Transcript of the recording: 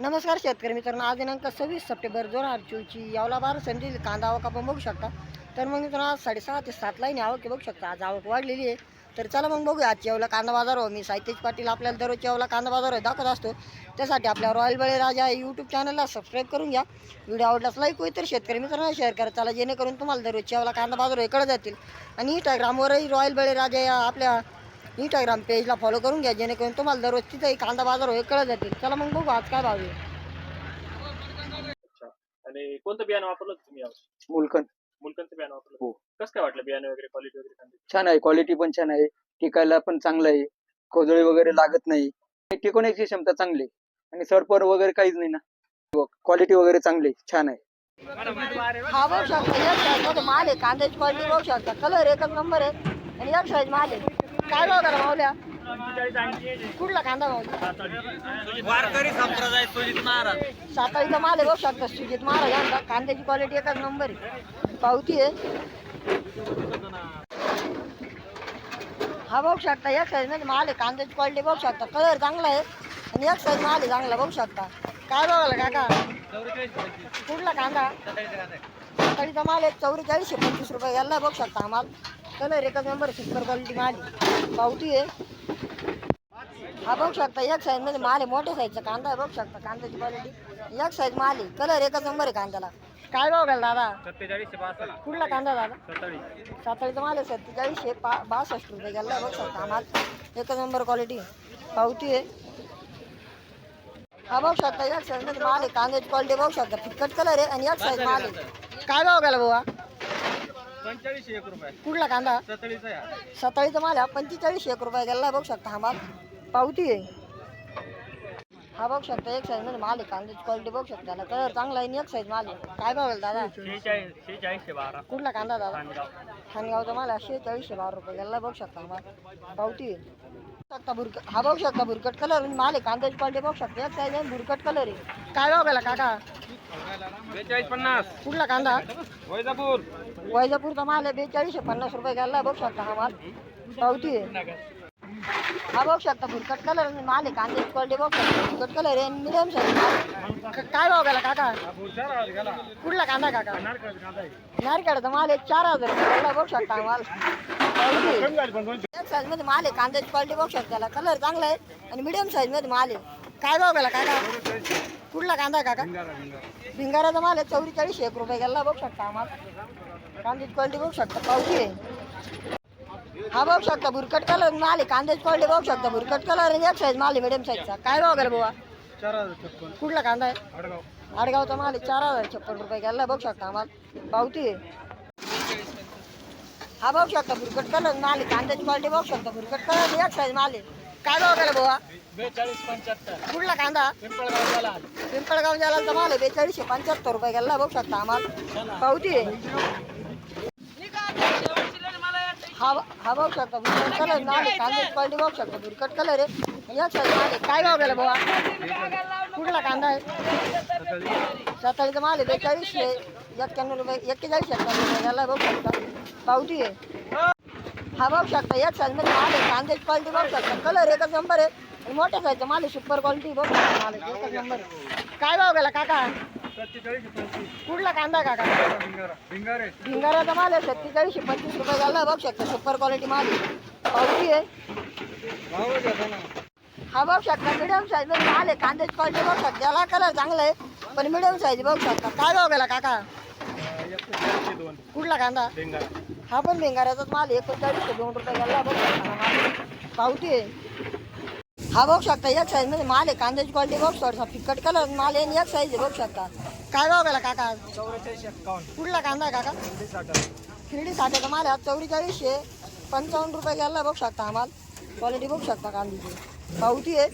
नमस्कार शेतकरी मित्रांनो आज दिनांक सव्वीस सप्टेंबर दोन हजार चोवीसची यावला बारा संधी कांदा आवक आपण बघू शकता. तर मग मित्रांनो आज साडेसहा ते सात लाईन आवक बघू शकता. आज आवक वाढलेली आहे. तर चला मग बघूया आज येवला कांदा बाजार हो मी साहित्यज पाटील आपल्याला दररोज येवला कांदा बाजार हो दाखवत असतो. त्यासाठी आपल्या रॉयल बळीराजा राजा यूट्यूब चॅनलला सबस्क्राईब करून घ्या. व्हिडिओ आवडल्यास लाईक होईल तर शेतकरी मित्रांना शेअर करा. चला जेणेकरून तुम्हाला दररोज येवला कांदा बाजार इकडं जातील. आणि इंस्टाग्रामवरही रॉयल बळीराजा या आपल्या इंस्टाग्राम पेजला फॉलो करून घ्या जेणेकरून तुम्हाला दररोज तिथेही कांदा बाजार होईल कळत जातील. चला मग बघू आज काय भाव आहे. आणि कोणतं बियाणं वापरलं होतं तुम्ही यावर्षी? मुलकन मुलकांचं बियाणं वापरलं हो. कसं काय वाटलं? बियाणं वगैरे क्वालिटी वगैरे कांद्याची? छान आहे क्वालिटी पण छान आहे. टिकायला पण चांगलं आहे. खोदळे वगैरे लागत नाही. टिकवण्याची क्षमता चांगली आहे. आणि सरपर वगैरे काहीच नाही ना. क्वालिटी वगैरे चांगली आहे, छान आहे. हा बघू शकता एक साईजमध्ये माल आहे कांद्याची क्वालिटी बघू शकता. कलर एकच नंबर आहे. आणि एक साईज माल आहे. काय भाव करा मावल्या? कुठला कांदा मावल्या वारकरी संप्रदाय सुजित महाराज. साताळीचा माल आहे बघू शकता सुजित महाराज यांचा कांद्याची क्वालिटी एकच नंबर आहे. पावती आहे. हा बघू शकता एक साईजमध्ये माल आहे. कांद्याची क्वालिटी बघू शकता. कलर चांगला आहे. आणि एक साईज माल आहे चांगला बघू शकता. काय बघायला काका? कुठला कांदा? सकाळीचा माल आहे. चौवेचाळीसशे पंचवीस रुपये. गेला बघू शकता हा माल. कलर एकच नंबर सुपर क्वालिटी माल आहे. पावती आहे. हा बघू शकता एक साईजमध्ये माल आहे मोठ्या साईजचा कांदा आहे बघू शकता कांद्याची क्वालिटी एक साईज माल आहे. कलर एकच नंबर आहे कांद्याला. काय भाव घाल दादा? कुठला कांदा दादा? साताळीचा माल आहे सत्तेचाळीसशे पा बासष्ट रुपये गेला बघू शकता माल. एकच नंबर क्वालिटी पावती आहे. हा बघू शकता एक साईजमध्ये माल आहे कांद्याची क्वालिटी बघू शकता. फिक्कट कलर आहे आणि एक साईज माल आहे. काय भाव गेला बाबा पंचेचाळीसशे एक रुपये. कुठला कांदा? सत्तावीसचा आहे सत्ताळीचा माल आहे. पंचेचाळीसशे एक रुपये गेला बघू शकता हा माल. पावती आहे. हा बघू शकता एक साईजमध्ये माल आहे. कांद्याची क्वालिटी बघू शकता. त्याला कलर चांगला आहे आणि एक साईज माल आहे. काय भाव गेला दादा? शेहेचाळीस शेहेचाळीसशे बारा. कुठला कांदा दादा? खानगाव. खानगावचा माल आहे. चाळीसशे बारा रुपये गेला बघू शकता हा माल. पावती आहे. बघू शकता बुरकट हा बघू शकता बुरकट कलर माल आहे. कांद्याची क्वालिटी बघू शकता. एक साईज आहे बुरकट कलर आहे. काय भाव गेला काका? बेचाळीस पन्नास. कुठला कांदा? वैजापूर. वैजापूरचा माल आहे बेचाळीसशे पन्नास रुपये गेला बघू शकता हा माल. पावती आहे. हा बघू शकता भुरकट कलर आणि माल आहे कांद्याची क्वालिटी बघू शकता. भुरकट कलर आहे मिडियम साईज काय भाव गेला काका? कुठला कांदा काका? नारखेडचा माल आहे चार हजार रुपये बघू शकता हा माल. पावती. एक साईजमध्ये माल आहे कांद्याची क्वालिटी बघू शकता त्याला. कलर चांगला आहे आणि मिडियम साईजमध्ये माल आहे. काय भाव गेला काका? कुठला कांदा आहे काका? भिंगाराचा माल आहे चौवेचाळीसशे एक रुपये गेला बघू शकता माल कांद्याची क्वालिटी बघू शकता पावती आहे. हा बघू शकता भुरकट कलर माल आहे कांद्याची क्वालिटी बघू शकता भुरकट कलर एक साईज माल आहे मिडियम साईजचा काय भाव गेला हजार छप्पन. कुठला कांदा आहे? आडगाव. आडगावचा माल आहे चार हजार छप्पन रुपये गेला बघू शकता माल पावती आहे. हा बघू शकता भुरकट कलर माल आहे कांद्याची क्वालिटी बघू शकता भुरकट कलर एक साईज माल आहे. काय भाव? गेला बाबा बेचाळीस पंच्याहत्तर. कुठला कांदा? पिंपळगाव झाला पिंपळगाव माल आहे बेचाळीसशे पंच्याहत्तर रुपये गेला बघू शकता माल पावती आहे. हा हा बघू शकता भुरकट कलर माल आहे कांद्याची क्वालिटी बघू शकता भुरकट कलर आहे. साईज माल आहे. काय भाव गेला बाबा कुठला कांदा आहे? सत्तावीसचा माल आहे बेचाळीसशे. एक्क्याण्णव रुपये एक्केचाळीस एक्क्याण्णव रुपये गेला बघू शकता. पावती आहे. हा बघू शकता एक साईजमध्ये माल आहे. कांद्याची क्वालिटी बघू शकता. कलर एकच नंबर आहे. आणि मोठ्या साईजचा माल आहे सुपर क्वालिटी बघू शकता माल आहे, एकच नंबर आहे. काय भाव गेला काका? कुठला कांदा काका? भिंगारा. भिंगारे भिंगाराचा माल आहे सत्तेचाळीसशे पंचवीस रुपये गेला बघू शकता सुपर क्वालिटी माल आहे. पावती आहे. हा बघू शकता मिडियम साईजमध्ये माल आहे. कांद्याची क्वालिटी बघू शकता. याला कलर चांगला आहे पण मिडियम साईज बघू शकता. काय भाव गेला काका? कुठला कांदा? हा पण भिंगाऱ्याचाच माल एकोणचाळीसशे दोन रुपये गेला बघू. हा पावती आहे. हा बघू शकता एक साईजमध्ये माल आहे. कांद्याची क्वालिटी बघू शकता. फिक्कट कलर माल आहे एक साईज आहे बघू शकता. काय भाव गेला काका? चौवेचाळीस एक्कावन्न. कुठला कांदा आहे काका? शिर्डी साठ्याचा माल आहे. चौवेचाळीसशे पंचावन्न रुपये गेला बघू शकता हा माल. क्वालिटी बघू शकता कांद्याची. पावती आहे.